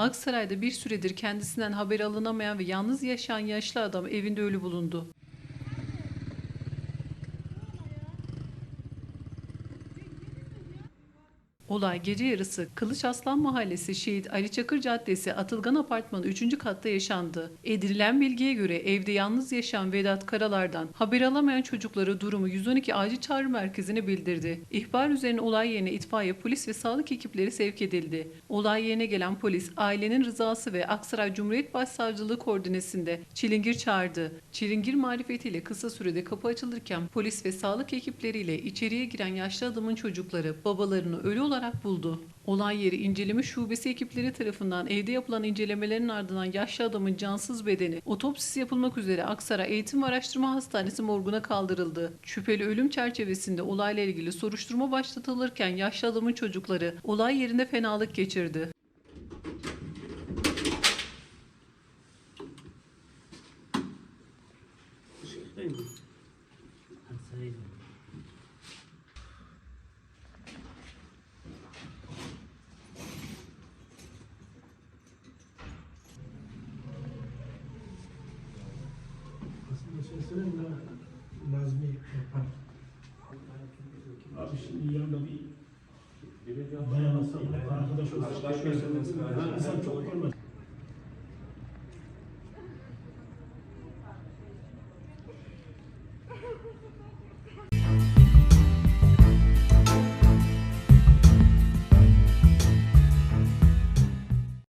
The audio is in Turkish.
Aksaray'da bir süredir kendisinden haber alınamayan ve yalnız yaşayan yaşlı adam evinde ölü bulundu. Olay gece yarısı Kılıç Aslan Mahallesi Şehit Ali Çakır Caddesi Atılgan Apartmanı 3. katta yaşandı. Edinilen bilgiye göre evde yalnız yaşayan Vedat Karalar'dan haber alamayan çocukları durumu 112 acil çağrı merkezine bildirdi. İhbar üzerine olay yerine itfaiye, polis ve sağlık ekipleri sevk edildi. Olay yerine gelen polis ailenin rızası ve Aksaray Cumhuriyet Başsavcılığı koordinesinde Çilingir çağırdı. Çilingir marifetiyle kısa sürede kapı açılırken polis ve sağlık ekipleriyle içeriye giren yaşlı adamın çocukları babalarını ölü olarak buldu. Olay yeri inceleme şubesi ekipleri tarafından evde yapılan incelemelerin ardından yaşlı adamın cansız bedeni otopsisi yapılmak üzere Aksaray Eğitim ve Araştırma Hastanesi morguna kaldırıldı. Şüpheli ölüm çerçevesinde olayla ilgili soruşturma başlatılırken yaşlı adamın çocukları olay yerinde fenalık geçirdi. Aslında şimdi yanında bir dayanasa, arkadaş olsun. İnsan çok görmez.